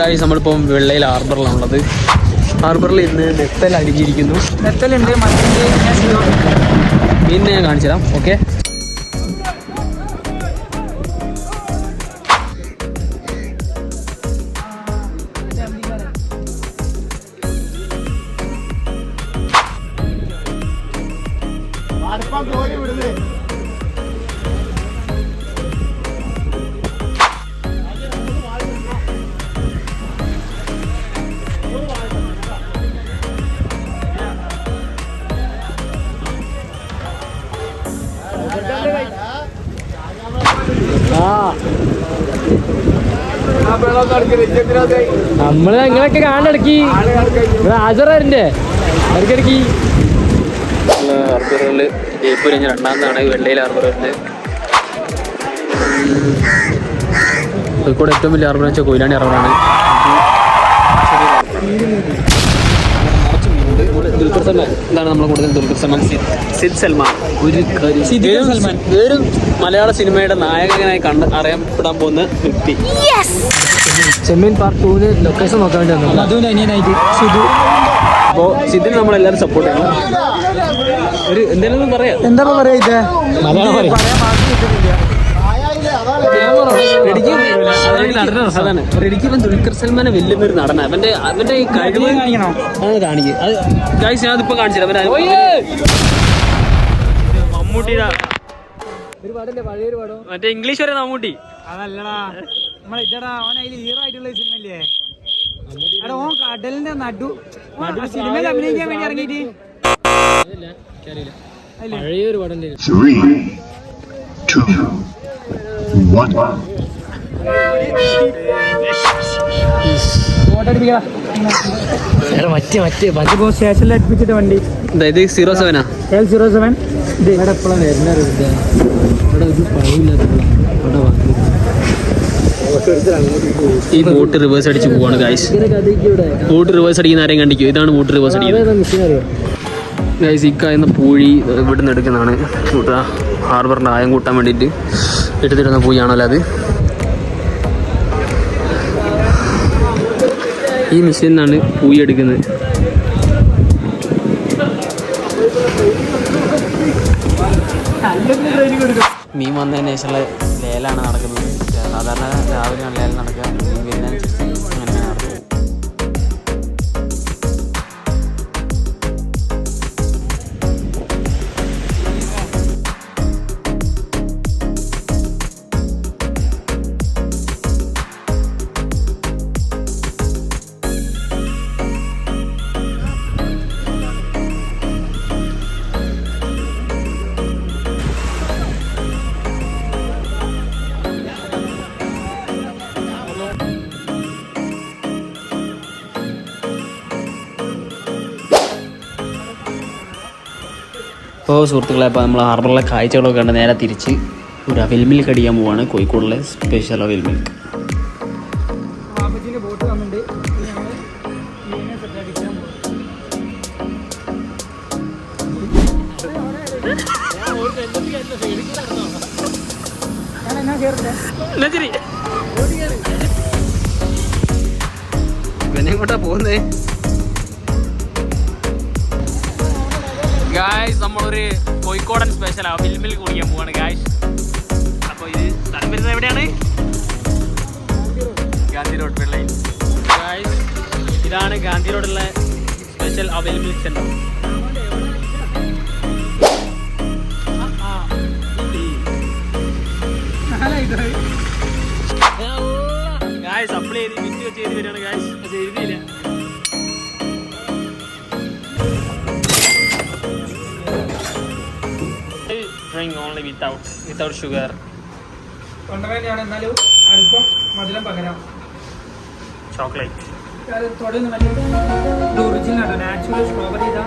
Guys നമ്മളിപ്പം വെള്ളയിൽ ഹാർബറിലാണുള്ളത് ഹാർബറിൽ ഇന്ന് നെത്തൽ അടിഞ്ഞിരിക്കുന്നു. നെത്തലുണ്ട് മത്തിന്റെ ഞാൻ കാണിച്ചതാം മീനിനെ ഞാൻ കാണിച്ചു തരാം ഓക്കെ നമ്മൾ നിങ്ങളൊക്കെ കാണടക്കി ഹാജറിന്റെ ഇടയ്ക്കിടയ്ക്ക്. ഹാർബറിൽ ജയ്പൂർ കഴിഞ്ഞ രണ്ടാമതാണ് വെള്ളയിൽ ഹാർബർ വരുന്നത് കോഴിക്കോട് ഏറ്റവും വലിയ ഹാർബർ വെച്ചാൽ കൊയിലാണി ദുൽഖർ സൽമാൻ ഇതാണ് നമ്മൾ കൂടുതൽ ദുൽഖർ സൽമാൻ സിദ് സിദ് സൽമാൻ. ഒരു സൽമാൻ. വേറെ ഒരു മലയാള സിനിമയുടെ നായകനായി കണ്ട് അറിയപ്പെടാൻ പോകുന്ന വ്യക്തി? ചെമ്മീൻ പാർട്ട് ടൂവിന് ലൊക്കേഷൻ നോക്കാൻ വേണ്ടി വന്നു അതും അനിയനായിട്ട്. സുധു അപ്പോൾ സിദ്ധിന് നമ്മളെല്ലാവരും സപ്പോർട്ട് ചെയ്യണം. ഒരു എന്തെങ്കിലും പറയാം. എന്താ പറയാ ഇത്? മലയാളം അതാണ്. റെഡിക്ക് ഇവൻ ദുൽഖർ സൽമാനെ വെല്ലുന്ന ഒരു നടന അവന്റെ അവന്റെ ഈ കഴിവ് കാണിക്കുക. അത് ഗൈസ് ഞാൻ അതിപ്പോ കാണിച്ചു തരാം. അവന്റെ മമ്മൂട്ടിയുടെ മറ്റേ ഇംഗ്ലീഷ് വരെ മമ്മൂട്ടി. അതല്ലടാ. നമ്മളെ ഇതടാ അവൻ അതിൽ ഹീറോ ആയിട്ടുള്ള സിനിമ അല്ലേ എടാ ഓൻ കടലിന്റെ നടു സിനിമയിൽ അഭിനയിക്കാൻ വേണ്ടി ഇറങ്ങിയിട്ട്? പഴയൊരു പാടം. മറ്റേ മറ്റേ മറ്റേ. ഇപ്പോ സ്റ്റേഷനിൽ അടുപ്പിച്ചിട്ട് വണ്ടി. സീറോ സെവനാ എൽ സീറോ സെവൻ ഇത് ഇവിടെ എപ്പോഴാണ് വരുന്ന ഇത് ഇവിടെ ഒരു പണിയില്ലാത്ത ഇവിടെ വന്നു ഈ ബോട്ട് റിവേഴ്സ് അടിച്ച് പോവാണ് ഗൈസ് ബോട്ട് റിവേഴ്സ് അടിക്കുന്ന ആരെയും കണ്ടിക്കോ ഇതാണ് ബോട്ട് റിവേഴ്സ് അടിക്കുന്നത്. ഗൈസ് ഇക്കായുന്ന കായുന്ന പൂഴി ഇവിടെ നിന്ന് എടുക്കുന്നതാണ് കൂട്ടുക ഹാർബറിന്റെ ആയം കൂട്ടാൻ വേണ്ടിയിട്ട് എടുത്തിരുന്ന പൂഴിയാണല്ലോ അത്. ഈ മെഷീനിൽ നിന്നാണ് പൂ എടുക്കുന്നത്. മീൻ വന്നതിന് ശേഷമുള്ള ലേലാണ് നടക്കുന്നത്. സാധാരണ രാവിലെയാണ് ലേലം നടക്കുക. മീൻ വരുന്നതിനനുസരിച്ച് അപ്പോൾ സുഹൃത്തുക്കളെ അപ്പോൾ നമ്മൾ ഹാർബറിലെ കാഴ്ചകളൊക്കെ കണ്ട് നേരെ തിരിച്ച് ഒരു അവിൽ മിൽക്ക് അടിക്കാൻ പോവാണ് കോഴിക്കോടിലെ സ്പെഷ്യൽ അവിൽ മിൽക്ക് ബാബുജിന്റെ ബോട്ട് ഗായ്സ് നമ്മളൊരു കോഴിക്കോടൻ സ്പെഷ്യൽ അവിൽ മിൽക്ക് കുടിക്കാൻ പോവാണ് ഗായ്സ് അപ്പോൾ ഇത് സ്ഥലം വരുന്നത് എവിടെയാണ്? ഗാന്ധി റോഡ് വെള്ളയിൽ ഗായ്സ് ഇതാണ് ഗാന്ധി റോഡിലെ special available centre guys apply ചെയ്ത് വിറ്റ് ചെയ്ത് വരികയാണ് ഗായ്സ് അത് എഴുതിയില്ല. വിത്തൗട്ട് വിത്തൗട്ട് ഷുഗർ കൊണ്ടുവരാനാണ് എന്നാലും അല്പം മധുരം പകരാം. ചോക്ലേറ്റ് ഇത് ഒറിജിനൽ നാച്ചുറൽ സ്ട്രോബെറി ഇതാ.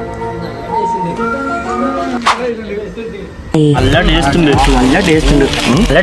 നല്ല ടേസ്റ്റ് ഉണ്ട്. നല്ല ടേസ്റ്റ് ഉണ്ട്. നല്ല